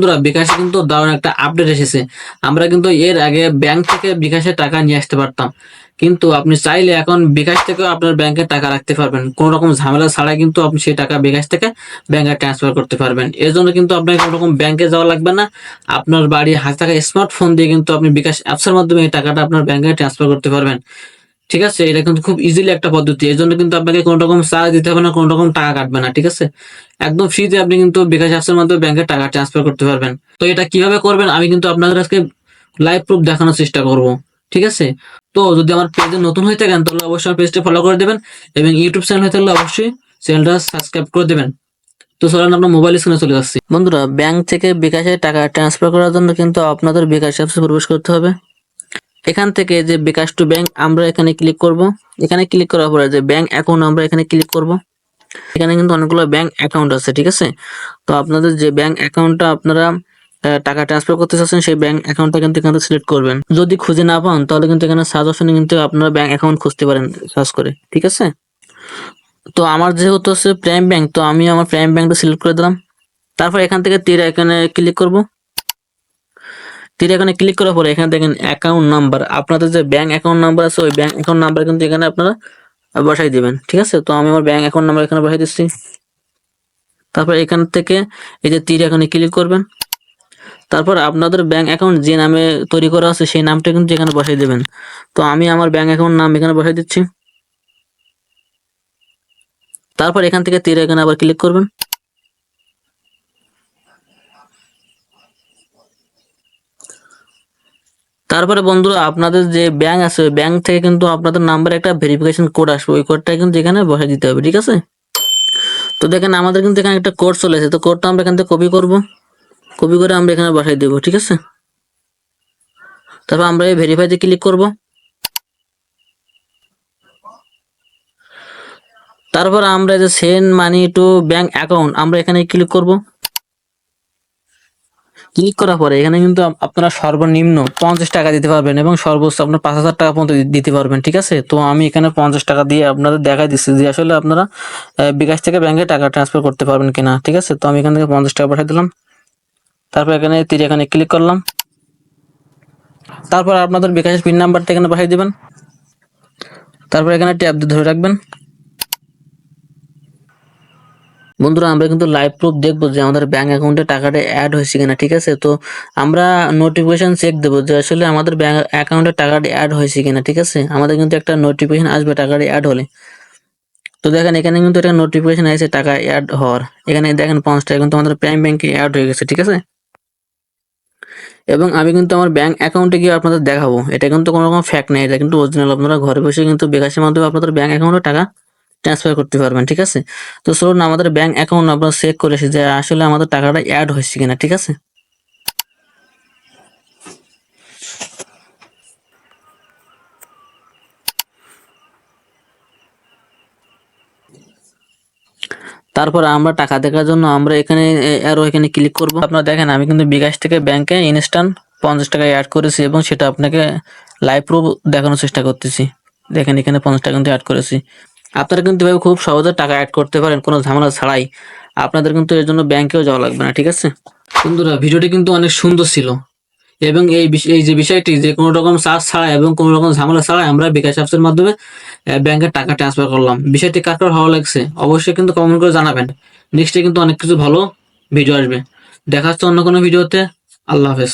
বন্ধুরা, বিকাশে কিন্তু দারুণ একটা আপডেট এসেছে। আমরা কিন্তু এর আগে ব্যাংক থেকে বিকাশে টাকা নিয়ে আসতে পারতাম। কিন্তু আপনি চাইলে এখন বিকাশ থেকেও আপনার ব্যাংকে টাকা রাখতে পারবেন। কোনো রকম ঝামেলা ছাড়াই কিন্তু আপনি সেই টাকা বিকাশ থেকে ব্যাংকে ট্রান্সফার করতে পারবেন। এর জন্য কিন্তু আপনাকে কোনো রকম ব্যাংকে যাওয়া লাগবে না। আপনার বাড়ি হাতে থাকা স্মার্টফোন দিয়ে কিন্তু আপনি বিকাশ অ্যাপসের মাধ্যমে এই টাকাটা আপনার ব্যাংকে ট্রান্সফার করতে পারবেন। ঠিক আছে? এটা কিন্তু খুব ইজিলি একটা পদ্ধতি। এর জন্য কিন্তু আপনাকে কোনো রকম চার্জ দিতে হবে না, কোনো রকম টাকা কাটবে না, ঠিক আছে? একদম ফ্রিতে আপনি কিন্তু বিকাশ অ্যাপসের মাধ্যমে ব্যাংকে টাকা ট্রান্সফার করতে পারবেন। তো এটা কীভাবে করবেন? আমি কিন্তু আপনাদের আজকে লাইভ প্রুফ দেখানোর চেষ্টা করব, ঠিক আছে? তো যদি আমার পেজে নতুন হয়ে থাকেন, তাহলে অবশ্যই আমার পেজটা ফলো করে দেবেন এবং ইউটিউব চ্যানেল হয়ে থাকলে অবশ্যই চ্যানেলটা সাবস্ক্রাইব করে দেবেন। তো চলেন আপনার মোবাইল স্ক্রিনে চলে যাচ্ছি। বন্ধুরা ব্যাংক থেকে বিকাশে টাকা ট্রান্সফার করার জন্য কিন্তু আপনাদের বিকাশ অ্যাপসে প্রবেশ করতে হবে। এখান থেকে যে বিকাশ টু ব্যাংক আমরা এখানে ক্লিক করব। এখানে ক্লিক করার পরে যে ব্যাংক অ্যাকাউন্ট আমরা এখানে ক্লিক করব। এখানে কিন্তু অনেকগুলো ব্যাংক অ্যাকাউন্ট আছে, ঠিক আছে? তো আপনাদের যে ব্যাংক অ্যাকাউন্টটা আপনারা টাকা ট্রান্সফার করতে চাচ্ছেন, সেই ব্যাংক অ্যাকাউন্টটা কিন্তু এখানে সিলেক্ট করবেন। যদি খুঁজে না পান, তাহলে কিন্তু এখানে সার্চ অপশনে কিন্তু আপনারা ব্যাংক অ্যাকাউন্ট খুঁজতে পারেন সার্চ করে, ঠিক আছে? তো আমার যেহেতু হচ্ছে প্রাইম ব্যাংক তো আমি আমার প্রাইম ব্যাংকটা সিলেক্ট করে দিলাম। তারপর এখান থেকে তীর এখানে ক্লিক করব। তীর এখানে ক্লিক করার পরে এখানে দেখেন অ্যাকাউন্ট নাম্বার আপনাদের যে ব্যাংক অ্যাকাউন্ট নাম্বার আছে, ওই ব্যাংক অ্যাকাউন্ট নাম্বার কিন্তু এখানে আপনারা বসাই দিবেন, ঠিক আছে? তো আমি আমার ব্যাংক অ্যাকাউন্ট নাম্বার এখানে বসাই দিচ্ছি। তারপর এখান থেকে এই যে তীর এখানে ক্লিক করবেন। তারপর আপনাদের ব্যাংক অ্যাকাউন্ট যে নামে তৈরি করা আছে, সেই নামটা কিন্তু এখানে বসাই দেবেন। তো আমি আমার ব্যাংক অ্যাকাউন্ট নাম এখানে বসাই দিচ্ছি। তারপর এখান থেকে তীর এখানে আবার ক্লিক করবেন। তারপরে বন্ধুরা, আপনাদের যে ব্যাংক আছে, ওই ব্যাংক থেকে কিন্তু আপনাদের নাম্বারে একটা ভেরিফিকেশন কোড আসবে। ওই কোডটা কিন্তু এখানে বসাই দিতে হবে, ঠিক আছে? তো দেখেন, আমাদের কিন্তু এখানে একটা কোড চলে এসেছে। তো কোডটা আমরা এখান থেকে কপি করব। কপি করে আমরা এখানে বসাই দেবো, ঠিক আছে? তারপর আমরা এই ভেরিফাইতে ক্লিক করব। তারপর আমরা যে send money to bank account আমরা এখানে ক্লিক করব। ক্লিক করার পরে এখানে কিন্তু আপনারা সর্বনিম্ন পঞ্চাশ টাকা দিতে পারবেন এবং সর্বোচ্চ আপনার পাঁচ হাজার টাকা পর্যন্ত দিতে পারবেন, ঠিক আছে? তো আমি এখানে পঞ্চাশ টাকা দিয়ে আপনাদের দেখাই দিচ্ছি যে আসলে আপনারা বিকাশ থেকে ব্যাংকে টাকা ট্রান্সফার করতে পারবেন কিনা, ঠিক আছে? তো আমি এখান থেকে পঞ্চাশ টাকা পাঠিয়ে দিলাম। তারপর এখানে তীর এখানে ক্লিক করলাম। তারপর আপনাদের বিকাশের পিন নাম্বারটা এখানে পাঠিয়ে দেবেন। তারপর এখানে ট্যাব দিয়ে ধরে রাখবেন। বন্ধুরা, আমরা কিন্তু লাইভ প্রুফ দেখব যে আমাদের ব্যাঙ্ক অ্যাকাউন্টে টাকাটা অ্যাড হয়েছে কিনা, ঠিক আছে? তো আমরা নোটিফিকেশন চেক দেবো যে আসলে আমাদের ব্যাঙ্ক অ্যাকাউন্টে টাকাটা অ্যাড হয়েছে কিনা, ঠিক আছে? আমাদের কিন্তু একটা নোটিফিকেশন আসবে টাকাটা অ্যাড হলে। তো দেখেন, এখানে কিন্তু একটা নোটিফিকেশন আছে টাকা অ্যাড হওয়ার। এখানে দেখেন পঞ্চাশ টাকা কিন্তু আমাদের প্রাইম ব্যাংকে অ্যাড হয়ে গেছে, ঠিক আছে? এবং আমি কিন্তু আমার ব্যাঙ্ক অ্যাকাউন্টে গিয়ে আপনাদের দেখাবো। এটা কিন্তু কোনো রকম ফ্যাক্ট নেই, এটা কিন্তু অরিজিনাল আপনারা ঘরে বসে কিন্তু বিকাশের মাধ্যমে আপনাদের ব্যাঙ্ক অ্যাকাউন্টে টাকা ট্রান্সফার করতে পারবেন, ঠিক আছে? তো চলুন আমাদের ব্যাংক অ্যাকাউন্ট আমরা চেক করে এসেছি যে আসলে আমাদের টাকাটা অ্যাড হয়েছে কিনা, ঠিক আছে? তারপর আমরা টাকা দেখার জন্য আমরা এখানে আরও এখানে ক্লিক করব। আপনারা দেখেন, আমি কিন্তু বিকাশ থেকে ব্যাংকে ইনস্ট্যান্ট পঞ্চাশ টাকা অ্যাড করেছি এবং সেটা আপনাকে লাইভ প্রুফ দেখানোর চেষ্টা করতেছি। দেখেন, এখানে পঞ্চাশ টাকা কিন্তু অ্যাড করেছি। আপনারা কিন্তু এভাবে খুব সহজে টাকা অ্যাড করতে পারেন, কোনো ঝামেলা ছাড়াই। আপনাদের কিন্তু এর জন্য ব্যাংকেও যাওয়া লাগবে না, ঠিক আছে? বন্ধুরা, ভিডিওটি কিন্তু অনেক সুন্দর ছিল। এবং এই এই যে বিষয়টি, যে কোনো রকম চার্জ ছাড়াই এবং কোনো রকম ঝামেলা ছাড়াই আমরা বিকাশ অ্যাপসের মাধ্যমে ব্যাংকে টাকা ট্রান্সফার করলাম। বিষয়টি কার কার ভালো লাগছে, অবশ্যই কিন্তু কমেন্ট করে জানাবেন। নেক্সটে কিন্তু অনেক কিছু ভালো ভিডিও আসবে। দেখা হচ্ছে অন্য কোনো ভিডিওতে আল্লাহ হাফেজ।